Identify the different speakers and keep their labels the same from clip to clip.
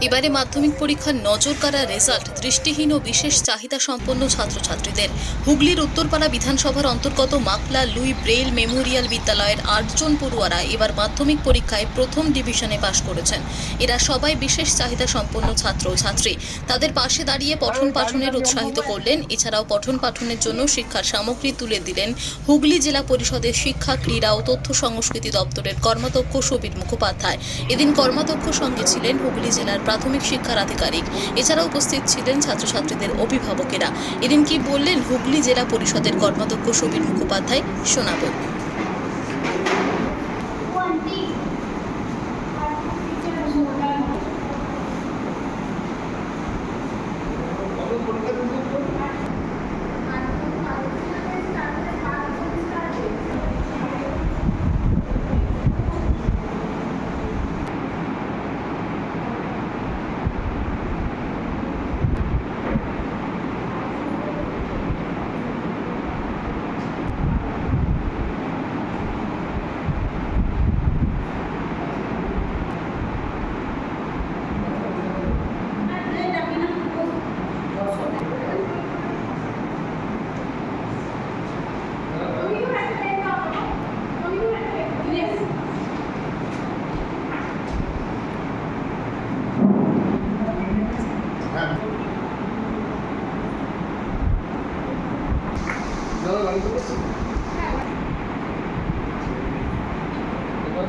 Speaker 1: এবারে মাধ্যমিক পরীক্ষার নজর কাড়া রেজাল্ট দৃষ্টিহীন ও বিশেষ চাহিদা সম্পন্ন ছাত্রছাত্রীদের। হুগলির উত্তরপাড়া বিধানসভার অন্তর্গত মাকলা লুই ব্রেইল মেমোরিয়াল বিদ্যালয়ের আটজন পড়ুয়ারা এবার মাধ্যমিক পরীক্ষায় প্রথম ডিভিশনে পাশ করেছেন। এরা সবাই বিশেষ চাহিদা সম্পন্ন ছাত্র ও ছাত্রী। তাদের পাশে দাঁড়িয়ে পঠন পাঠনের উৎসাহিত করলেন। এছাড়াও পঠন পাঠনের জন্য শিক্ষার সামগ্রী তুলে দিলেন হুগলি জেলা পরিষদের শিক্ষা, ক্রীড়া ও তথ্য সংস্কৃতি দপ্তরের কর্মাধ্যক্ষ সুবীর মুখোপাধ্যায়। এদিন কর্মাধ্যক্ষ সঙ্গে ছিলেন হুগলি জেলার প্রাথমিক শিক্ষার আধিকারিক। এছাড়া উপস্থিত ছিলেন ছাত্রছাত্রীদের অভিভাবকেরা। এদিন কি বললেন হুগলি জেলা পরিষদের কর্মাধ্যক্ষ সুবীর মুখোপাধ্যায়, শোনাবো।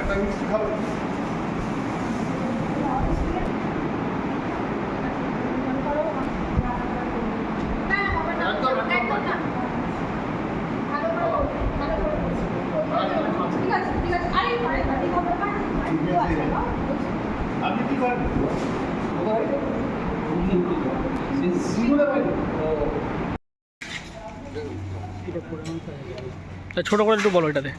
Speaker 2: একটা মিষ্টি খাব আপনি
Speaker 3: ছোটো করে একটু বলো এটাতে।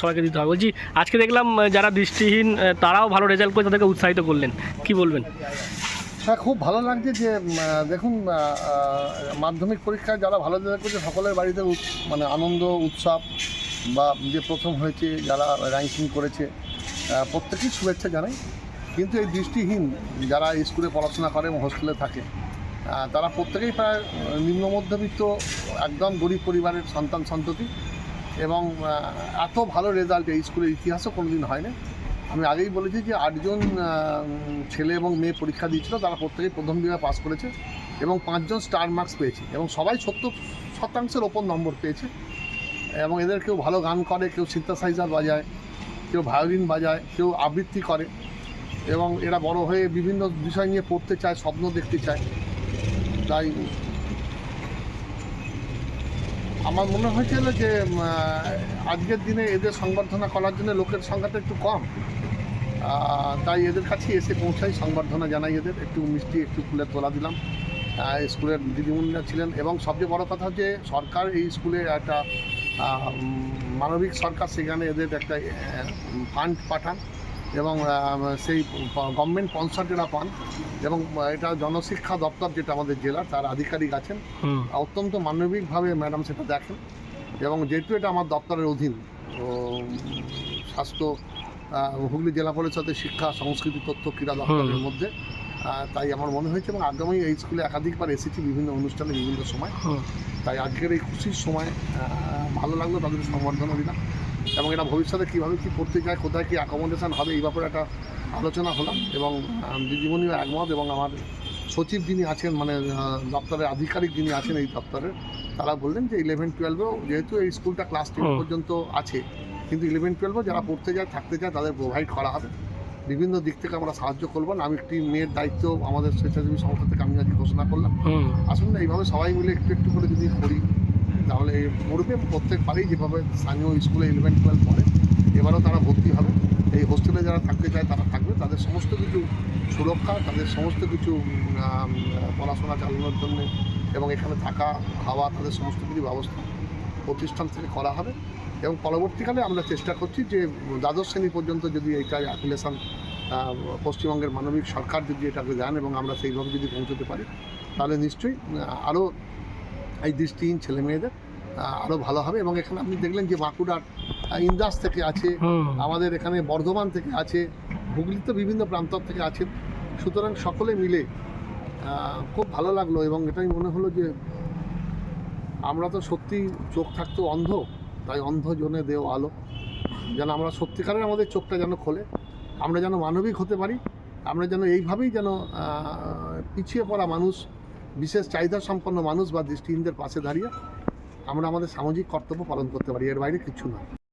Speaker 3: সবাইকে দিতে হবে। বলছি, আজকে দেখলাম যারা দৃষ্টিহীন তারাও ভালো রেজাল্ট করে তাদেরকে উৎসাহিত করলেন। কি বলবেন?
Speaker 2: হ্যাঁ খুব ভালো লাগছে যে দেখুন মাধ্যমিক পরীক্ষায় যারা ভালো রেজাল্ট করছে, সকলের বাড়িতে মানে আনন্দ, উৎসব বা যে প্রথম হয়েছে, যারা র্যাঙ্কিং করেছে প্রত্যেকেই শুভেচ্ছা জানাই। কিন্তু এই দৃষ্টিহীন যারা স্কুলে পড়াশোনা করে এবং হোস্টেলে থাকে তারা প্রত্যেকেই প্রায় নিম্ন মধ্যবিত্ত, একদম গরিব পরিবারের সন্তান সন্ততি এবং এত ভালো রেজাল্ট এই স্কুলের ইতিহাসও কোনোদিন হয় না আমি আগেই বলেছি যে আটজন ছেলে এবং মেয়ে পরীক্ষা দিয়েছিল, তারা প্রত্যেকেই প্রথম বিভাগে পাস করেছে এবং পাঁচজন স্টার মার্কস পেয়েছে এবং সবাই সত্তর শতাংশের ওপর নম্বর পেয়েছে। এবং এদের কেউ ভালো গান করে, কেউ সিন্থাসাইজার বাজায়, কেউ ভায়োলিন বাজায়, কেউ আবৃত্তি করে এবং এরা বড় হয়ে বিভিন্ন বিষয় নিয়ে পড়তে চায়, স্বপ্ন দেখতে চায়। তাই আমার মনে হয়েছিল যে আজকের দিনে এদের সংবর্ধনা করার জন্য লোকের সংখ্যাটা একটু কম। তাই এদের কাছে এসে পৌঁছাই, সংবর্ধনা জানাই এদের। একটু মিষ্টি, একটু ফুলের তোলা দিলাম। স্কুলের দিদিমণিরা ছিলেন এবং সবচেয়ে বড় কথা হচ্ছে সরকার এই স্কুলে একটা মানবিক সরকার, সেখানে এদের একটা ফান্ড পাঠান। এবং সেই গভর্নমেন্ট স্পন্সর যারা পান এবং এটা জনশিক্ষা দপ্তর যেটা আমাদের জেলার তার আধিকারিক আছেন। অত্যন্ত মানবিকভাবে ম্যাডাম সেটা দেখেন এবং যেহেতু এটা আমার দপ্তরের অধীন স্বাস্থ্য হুগলি জেলা পরিষদের শিক্ষা সংস্কৃতি তথ্য ক্রীড়া দপ্তরের মধ্যে তাই আমার মনে হয়েছে এবং আগামী এই স্কুলে একাধিকবার এসেছি বিভিন্ন অনুষ্ঠানে বিভিন্ন সময়। তাই আজকের এই খুশির সময় ভালো লাগল তাদের সম্বর্ধনা দিলাম। এবং এটা ভবিষ্যতে কীভাবে কী করতে চায় কোথায় কী অ্যাকোমোডেশন হবে এই ব্যাপারে একটা আলোচনা হলাম এবং দিদিমণিও একমত এবং আমার সচিব যিনি আছেন মানে দপ্তরের আধিকারিক যিনি আছেন এই দপ্তরের তারা বললেন যে ইলেভেন টুয়েলভেও যেহেতু এই স্কুলটা ক্লাস টেন পর্যন্ত আছে কিন্তু ইলেভেন টুয়েলভও যারা পড়তে যায় থাকতে চায় তাদের প্রোভাইড করা হবে। বিভিন্ন দিক থেকে আমরা সাহায্য করব না আমি একটি মেয়ের দায়িত্ব আমাদের স্বেচ্ছাসেবী সংস্থা থেকে আমি আজকে ঘোষণা করলাম। আসুন না এইভাবে সবাই মিলে একটু একটু করে যদি করি তাহলে পড়বে প্রত্যেক বাড়ি যেভাবে স্থানীয় স্কুলে ইলেভেন টুয়েলভ পড়ে, এবারও তারা ভর্তি হবে। এই হোস্টেলে যারা থাকতে চায় তারা থাকবে। তাদের সমস্ত কিছু সুরক্ষা, তাদের সমস্ত কিছু পড়াশোনা চালানোর জন্য এবং এখানে থাকা, খাওয়া, তাদের সমস্ত কিছু ব্যবস্থা প্রতিষ্ঠান থেকে করা হবে। এবং পরবর্তীকালে আমরা চেষ্টা করছি যে দ্বাদশ শ্রেণি পর্যন্ত যদি এইটা অ্যাপ্লিকেশন পশ্চিমবঙ্গের মানবিক সরকার যদি এটাকে দেন এবং আমরা সেইভাবে যদি পৌঁছতে পারি, তাহলে নিশ্চয়ই আরও এই দৃষ্টিহীন ছেলে মেয়েদের আরও ভালো হবে। এবং এখানে আপনি দেখলেন যে বাঁকুড়ার ইন্দাস থেকে আছে আমাদের এখানে বর্ধমান থেকে আছে হুগলি তো বিভিন্ন প্রান্ত থেকে আছে সুতরাং সকলে মিলে খুব ভালো লাগল এবং এটাই মনে হলো যে আমরা তো সত্যি চোখ থাকতো অন্ধ তাই অন্ধ জনে দেও আলো। যেন আমরা সত্যিকারের আমাদের চোখটা যেন খোলে আমরা যেন মানবিক হতে পারি আমরা যেন এইভাবেই যেন পিছিয়ে পড়া মানুষ বিশেষ চাহিদা সম্পন্ন মানুষ বা দৃষ্টিহীনদের পাশে দাঁড়িয়ে আমরা আমাদের সামাজিক কর্তব্য পালন করতে পারি। এর বাইরে কিছু না।